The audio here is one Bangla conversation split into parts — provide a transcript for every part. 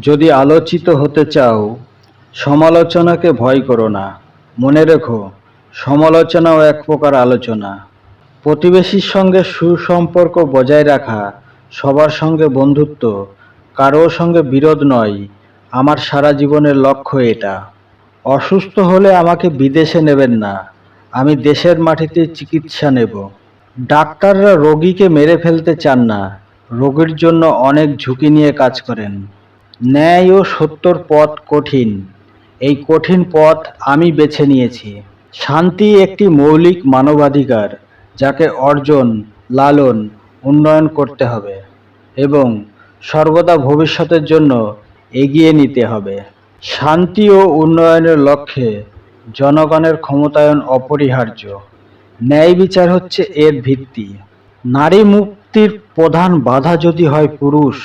যদি আলোচিত হতে চাও, সমালোচনাকে ভয় করো না। মনে রেখো, সমালোচনাও এক প্রকার আলোচনা। প্রতিবেশীর সঙ্গে সুসম্পর্ক বজায় রাখা, সবার সঙ্গে বন্ধুত্ব, কারোর সঙ্গে বিরোধ নয়। আমার সারা জীবনের লক্ষ্য এটা। অসুস্থ হলে আমাকে বিদেশে নেবেন না। আমি দেশের মাটিতে চিকিৎসা নেব। ডাক্তাররা রোগীকে মেরে ফেলতে চান না। রোগীর জন্য অনেক ঝুঁকি নিয়ে কাজ করেন। ন্যায় ও সত্যর পথ কঠিন। এই কঠিন পথ আমি বেছে নিয়েছি। শান্তি একটি মৌলিক মানবাধিকার, যাকে অর্জন, লালন, উন্নয়ন করতে হবে এবং সর্বদা ভবিষ্যতের জন্য এগিয়ে নিতে হবে। শান্তি ও উন্নয়নের লক্ষ্যে জনগণের ক্ষমতায়ন অপরিহার্য। ন্যায় বিচার হচ্ছে এর ভিত্তি। নারী মুক্তির প্রধান বাধা যদি হয় পুরুষ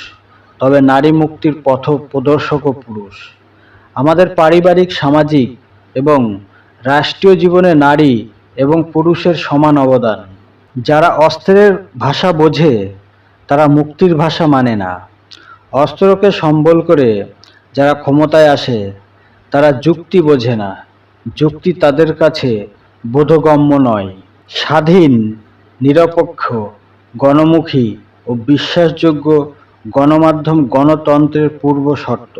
তবে নারী মুক্তির পথ প্রদর্শকও পুরুষ। আমাদের পারিবারিক, সামাজিক এবং রাষ্ট্রীয় জীবনে নারী এবং পুরুষের সমান অবদান। যারা অস্ত্রের ভাষা বোঝে, তারা মুক্তির ভাষা মানে না। অস্ত্রকে সম্বল করে যারা ক্ষমতায় আসে, তারা যুক্তি বোঝে না। যুক্তি তাদের কাছে বোধগম্য নয়। স্বাধীন, নিরপেক্ষ, গণমুখী ও বিশ্বাসযোগ্য গণমাধ্যম গণতন্ত্রের পূর্ব শর্ত।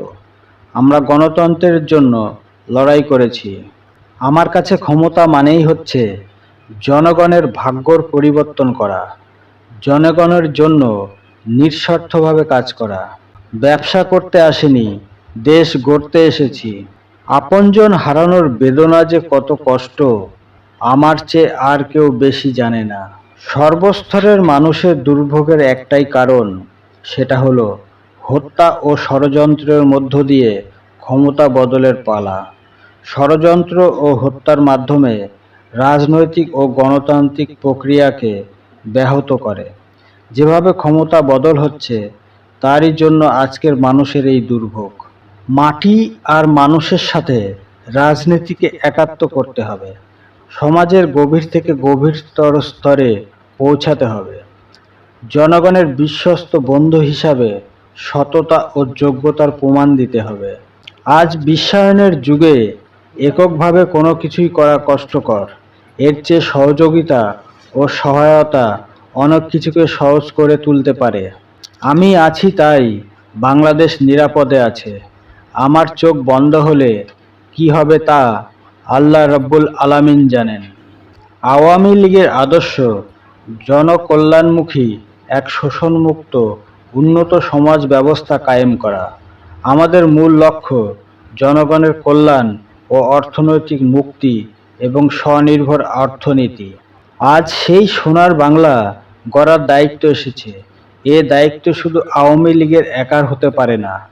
আমরা গণতন্ত্রের জন্য লড়াই করেছি। আমার কাছে ক্ষমতা মানেই হচ্ছে জনগণের ভাগ্যর পরিবর্তন করা, জনগণের জন্য নিঃস্বার্থভাবে কাজ করা। ব্যবসা করতে আসেনি, দেশ গড়তে এসেছি। আপনজন হারানোর বেদনা যে কত কষ্ট, আমার চেয়ে আর কেউ বেশি জানে না। সর্বস্তরের মানুষের দুর্ভোগের একটাই কারণ সেটা হলো হত্যা ও ষড়যন্ত্রের মধ্য দিয়ে ক্ষমতা বদলের পালা। ষড়যন্ত্র ও হত্যার মাধ্যমে রাজনৈতিক ও গণতান্ত্রিক প্রক্রিয়াকে ব্যাহত করে। যেভাবে ক্ষমতা বদল হচ্ছে, তারই জন্য আজকের মানুষের এই দুর্ভোগ। মাটি আর মানুষের সাথে রাজনীতিকে একাত্ম করতে হবে। সমাজের গভীর থেকে গভীরতর স্তরে পৌঁছাতে হবে। জনগণের বিশ্বস্ত বন্ধু হিসাবে সততা ও যোগ্যতার প্রমাণ দিতে হবে। আজ বিশ্বায়নের যুগে এককভাবে কোনো কিছুই করা কষ্টকর। এর চেয়ে সহযোগিতা ও সহায়তা অনেক কিছুকে সহজ করে তুলতে পারে। আমি আছি তাই বাংলাদেশ নিরাপদে আছে। আমার চোখ বন্ধ হলে কি হবে তা আল্লাহ রব্বুল আলামিন জানেন। আওয়ামী লীগের আদর্শ জনকল্যাণমুখী এক শোষণমুক্ত, উন্নত সমাজ ব্যবস্থা কায়েম করা। আমাদের মূল লক্ষ্য জনগণের কল্যাণ ও অর্থনৈতিক মুক্তি এবং স্বনির্ভর অর্থনীতি। আজ সেই সোনার বাংলা গড়ার দায়িত্ব এসেছে। এ দায়িত্ব শুধু আওয়ামী লীগের একার হতে পারে না।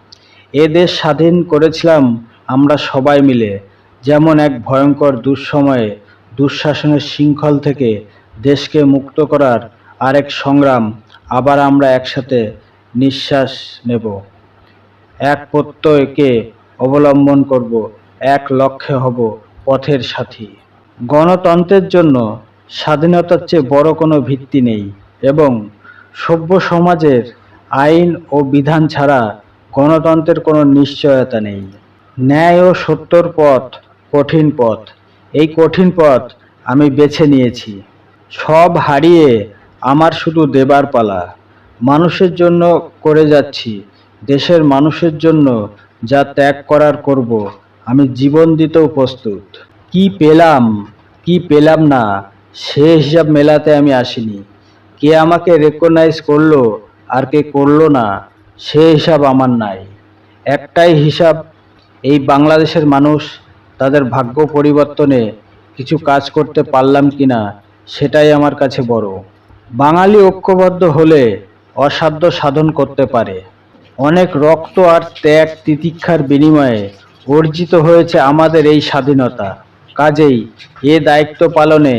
এ দেশ স্বাধীন করেছিলাম আমরা সবাই মিলে। যেমন এক ভয়ঙ্কর দুঃসময়ে, দুঃশাসনের শৃঙ্খল থেকে দেশকে মুক্ত করার আরেক সংগ্রাম আবার আমরা একসাথে নিঃশ্বাস নেব। এক প্রত্যয়কে অবলম্বন করব, এক লক্ষ্যে হব পথের সাথী। গণতন্ত্রের জন্য স্বাধীনতার চেয়ে বড় কোনো ভিত্তি নেই এবং সভ্য সমাজের আইন ও বিধান ছাড়া গণতন্ত্রের কোনো নিশ্চয়তা নেই। ন্যায় ও সত্যর পথ কঠিন পথ। এই কঠিন পথ আমি বেছে নিয়েছি। সব হারিয়ে আমার শুধু দেবার পালা। মানুষের জন্য করে যাচ্ছি, দেশের মানুষের জন্য যা ত্যাগ করার করব, আমি জীবন দিতেও প্রস্তুত। কি পেলাম কি পেলাম না, সে হিসাব মেলাতে আমি আসিনি। কে আমাকে রেকগনাইজ করল আর কে করল না, সে হিসাব আমার নাই। একটাই হিসাব, এই বাংলাদেশের মানুষ তাদের ভাগ্য পরিবর্তনে কিছু কাজ করতে পারলাম কিনা, সেটাই আমার কাছে বড়। বাঙালি ঐক্যবদ্ধ হলে অসাধ্য সাধন করতে পারে। অনেক রক্ত আর ত্যাগ তিতিক্ষার বিনিময়ে অর্জিত হয়েছে আমাদের এই স্বাধীনতা। কাজেই এ দায়িত্ব পালনে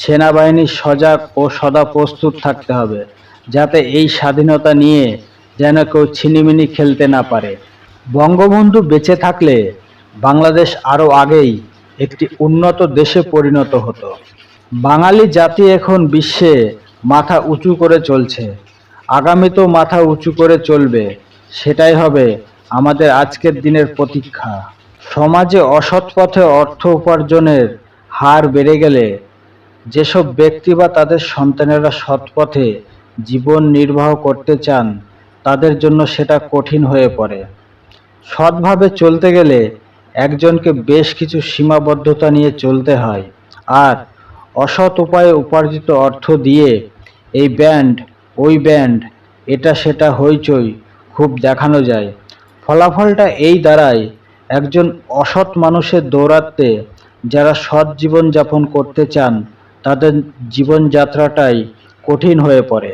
সেনাবাহিনীর সজাগ ও সদা প্রস্তুত থাকতে হবে, যাতে এই স্বাধীনতা নিয়ে যেন কেউ ছিনিমিনি খেলতে না পারে। বঙ্গবন্ধু বেঁচে থাকলে বাংলাদেশ আরও আগেই একটি উন্নত দেশে পরিণত হতো। বাঙালি জাতি এখন বিশ্বে মাথা উঁচু করে চলছে। আগামী তো মাথা উঁচু করে চলবে। সেটাই হবে আমাদের আজকের দিনের প্রতীক্ষা। সমাজে অসৎ পথে অর্থ উপার্জনের হার বেড়ে গেলে যেসব ব্যক্তি বা তাদের সন্তানেরা সৎ পথে জীবন নির্বাহ করতে চান, তাদের জন্য সেটা কঠিন হয়ে পড়ে। সৎভাবে চলতে গেলে একজনকে বেশ কিছু সীমাবদ্ধতা নিয়ে চলতে হয়। আর অসৎ উপায়ে উপার্জিত অর্থ দিয়ে এই ব্যান্ড, ওই ব্যান্ড, এটা সেটা হইচই, খুব দেখানো যায়। ফলাফলটা এই দাঁড়ায় একজন অসৎ মানুষের দৌরাত্মে যারা সৎ জীবন যাপন করতে চান, তাদের জীবনযাত্রাটাই কঠিন হয়ে পড়ে।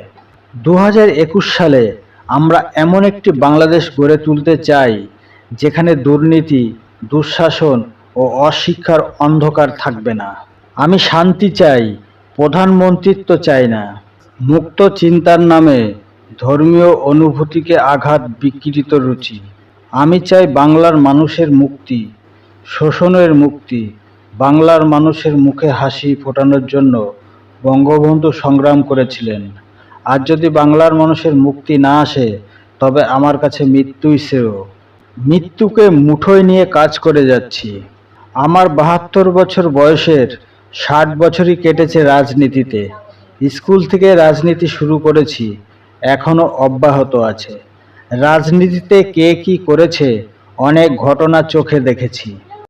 দু হাজার একুশ সালে আমরা এমন একটি বাংলাদেশ গড়ে তুলতে চাই, যেখানে দুর্নীতি, দুঃশাসন ও অশিক্ষার অন্ধকার থাকবে না। আমি শান্তি চাই, প্রধানমন্ত্রিত্ব চাই না। মুক্ত চিন্তার নামে ধর্মীয় অনুভূতিকে আঘাত বিকৃত রুচি। আমি চাই বাংলার মানুষের মুক্তি, শোষণের মুক্তি, বাংলার মানুষের মুখে হাসি ফোটানোর জন্য বঙ্গবন্ধু সংগ্রাম করেছিলেন। আর যদি বাংলার মানুষের মুক্তি না আসে, তবে আমার কাছে মৃত্যুই শ্রেয়। মৃত্যুকে মুঠোয় নিয়ে কাজ করে যাচ্ছি। আমার বাহাত্তর বছর বয়সের ষাট বছরই কেটেছে রাজনীতিতে। স্কুল থেকে রাজনীতি শুরু করেছি, এখনও অব্যাহত আছে। রাজনীতিতে কে কি করেছে, অনেক ঘটনা চোখে দেখেছি।